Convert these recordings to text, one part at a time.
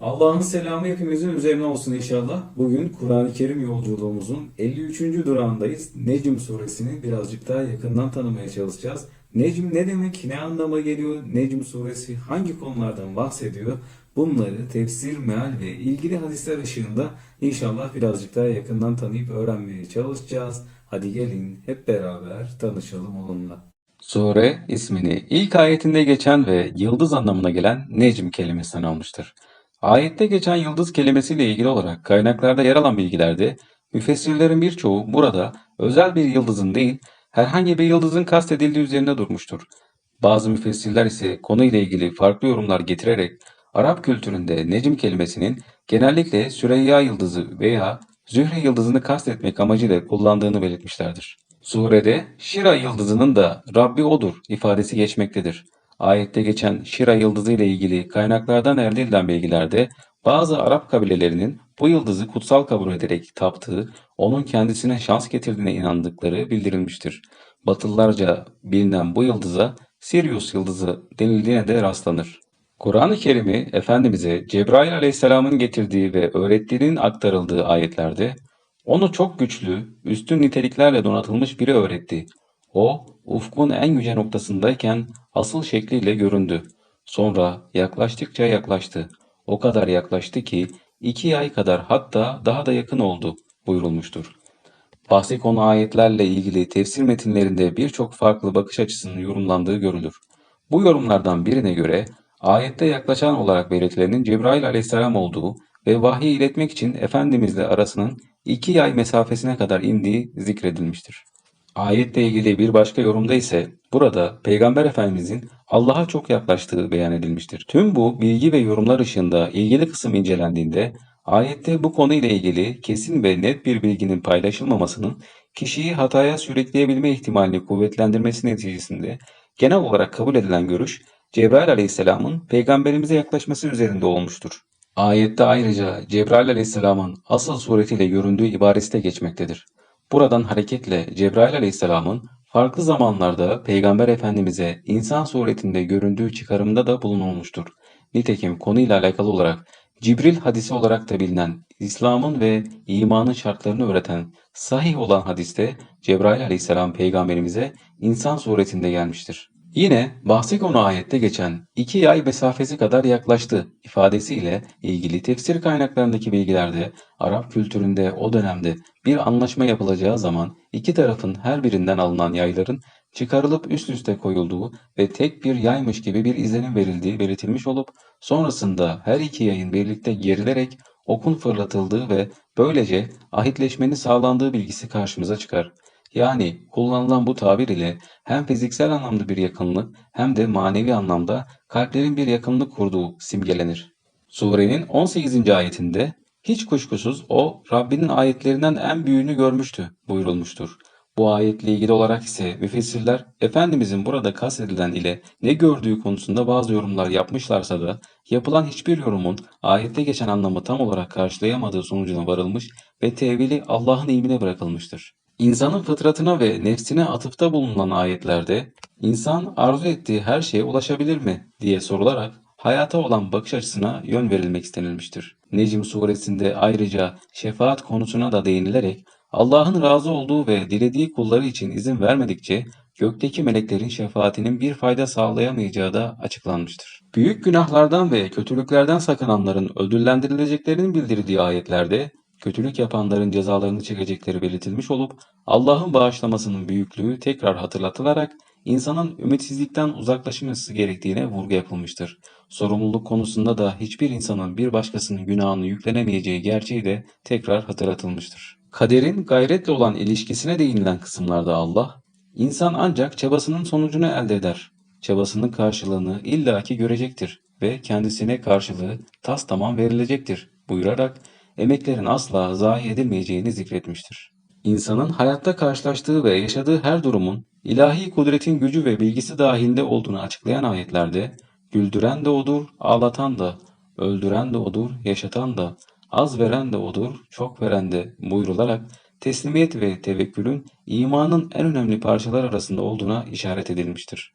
Allah'ın selamı hepimizin üzerine olsun inşallah. Bugün Kur'an-ı Kerim yolculuğumuzun 53. durağındayız. Necm suresini birazcık daha yakından tanımaya çalışacağız. Necm ne demek, ne anlama geliyor, Necm suresi hangi konulardan bahsediyor? Bunları tefsir, meal ve ilgili hadisler ışığında inşallah birazcık daha yakından tanıyıp öğrenmeye çalışacağız. Hadi gelin hep beraber tanışalım onunla. Sure ismini ilk ayetinde geçen ve yıldız anlamına gelen Necm kelimesinden almıştır. Ayette geçen yıldız kelimesiyle ilgili olarak kaynaklarda yer alan bilgilerde müfessirlerin birçoğu burada özel bir yıldızın değil herhangi bir yıldızın kastedildiği üzerine durmuştur. Bazı müfessirler ise konuyla ilgili farklı yorumlar getirerek Arap kültüründe Necm kelimesinin genellikle Süreyya yıldızı veya Zühre yıldızını kastetmek amacıyla kullandığını belirtmişlerdir. Surede Şira yıldızının da Rabbi odur ifadesi geçmektedir. Ayette geçen Şira yıldızı ile ilgili kaynaklardan elde edilen bilgilerde bazı Arap kabilelerinin bu yıldızı kutsal kabul ederek taptığı, onun kendisine şans getirdiğine inandıkları bildirilmiştir. Batılılarca bilinen bu yıldıza Sirius yıldızı denildiğine de rastlanır. Kur'an-ı Kerim'i Efendimiz'e Cebrail aleyhisselamın getirdiği ve öğrettiğinin aktarıldığı ayetlerde onu çok güçlü, üstün niteliklerle donatılmış biri öğretti. O, ufkun en yüce noktasındayken asıl şekliyle göründü. Sonra yaklaştıkça yaklaştı. O kadar yaklaştı ki iki ay kadar hatta daha da yakın oldu buyurulmuştur. Bahsi konu ayetlerle ilgili tefsir metinlerinde birçok farklı bakış açısının yorumlandığı görülür. Bu yorumlardan birine göre ayette yaklaşan olarak belirtilenin Cebrail aleyhisselam olduğu ve vahyi iletmek için Efendimizle arasının iki ay mesafesine kadar indiği zikredilmiştir. Ayetle ilgili bir başka yorumda ise burada Peygamber Efendimizin Allah'a çok yaklaştığı beyan edilmiştir. Tüm bu bilgi ve yorumlar ışığında ilgili kısım incelendiğinde ayette bu konuyla ilgili kesin ve net bir bilginin paylaşılmamasının kişiyi hataya sürükleyebilme ihtimalini kuvvetlendirmesi neticesinde genel olarak kabul edilen görüş Cebrail aleyhisselamın peygamberimize yaklaşması üzerinde olmuştur. Ayette ayrıca Cebrail aleyhisselamın asıl suretiyle göründüğü ibaresi de geçmektedir. Buradan hareketle Cebrail aleyhisselamın farklı zamanlarda Peygamber Efendimiz'e insan suretinde göründüğü çıkarımda da bulunulmuştur. Nitekim konuyla alakalı olarak Cibril hadisi olarak da bilinen İslam'ın ve imanın şartlarını öğreten sahih olan hadiste Cebrail aleyhisselam peygamberimize insan suretinde gelmiştir. Yine bahsi konu ayette geçen iki ay mesafesi kadar yaklaştı ifadesiyle ilgili tefsir kaynaklarındaki bilgilerde Arap kültüründe o dönemde bir anlaşma yapılacağı zaman iki tarafın her birinden alınan yayların çıkarılıp üst üste koyulduğu ve tek bir yaymış gibi bir izlenim verildiği belirtilmiş olup sonrasında her iki yayın birlikte gerilerek okun fırlatıldığı ve böylece ahitleşmenin sağlandığı bilgisi karşımıza çıkar. Yani kullanılan bu tabir ile hem fiziksel anlamda bir yakınlık hem de manevi anlamda kalplerin bir yakınlık kurduğu simgelenir. Surenin 18. ayetinde hiç kuşkusuz o Rabbinin ayetlerinden en büyüğünü görmüştü buyurulmuştur. Bu ayetle ilgili olarak ise müfessirler Efendimizin burada kastedilen ile ne gördüğü konusunda bazı yorumlar yapmışlarsa da yapılan hiçbir yorumun ayette geçen anlamı tam olarak karşılayamadığı sonucuna varılmış ve tevili Allah'ın ilmine bırakılmıştır. İnsanın fıtratına ve nefsine atıfta bulunan ayetlerde insan arzu ettiği her şeye ulaşabilir mi diye sorularak hayata olan bakış açısına yön verilmek istenilmiştir. Necm suresinde ayrıca şefaat konusuna da değinilerek Allah'ın razı olduğu ve dilediği kulları için izin vermedikçe gökteki meleklerin şefaatinin bir fayda sağlayamayacağı da açıklanmıştır. Büyük günahlardan ve kötülüklerden sakınanların ödüllendirileceklerinin bildirdiği ayetlerde kötülük yapanların cezalarını çekecekleri belirtilmiş olup Allah'ın bağışlamasının büyüklüğü tekrar hatırlatılarak insanın ümitsizlikten uzaklaşması gerektiğine vurgu yapılmıştır. Sorumluluk konusunda da hiçbir insanın bir başkasının günahını yüklenemeyeceği gerçeği de tekrar hatırlatılmıştır. Kaderin gayretle olan ilişkisine değinilen kısımlarda Allah, insan ancak çabasının sonucunu elde eder. Çabasının karşılığını illaki görecektir ve kendisine karşılığı tas tamam verilecektir buyurarak emeklerin asla zayi edilmeyeceğini zikretmiştir. İnsanın hayatta karşılaştığı ve yaşadığı her durumun ilahi kudretin gücü ve bilgisi dahilinde olduğunu açıklayan ayetlerde güldüren de odur, ağlatan da, öldüren de odur, yaşatan da, az veren de odur, çok veren de buyrularak teslimiyet ve tevekkülün imanın en önemli parçalar arasında olduğuna işaret edilmiştir.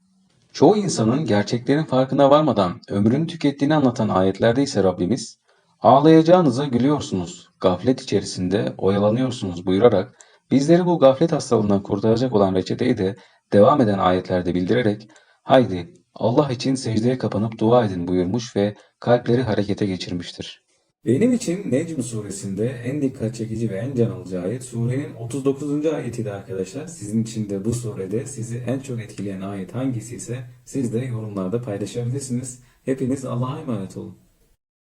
Çoğu insanın gerçeklerin farkına varmadan ömrünü tükettiğini anlatan ayetlerde ise Rabbimiz, Ağlayacağınıza gülüyorsunuz, gaflet içerisinde oyalanıyorsunuz buyurarak bizleri bu gaflet hastalığından kurtaracak olan reçeteyi de devam eden ayetlerde bildirerek haydi Allah için secdeye kapanıp dua edin buyurmuş ve kalpleri harekete geçirmiştir. Benim için Necm suresinde en dikkat çekici ve en can alıcı ayet surenin 39. ayetiydi arkadaşlar. Sizin için de bu surede sizi en çok etkileyen ayet hangisi ise siz de yorumlarda paylaşabilirsiniz. Hepiniz Allah'a emanet olun.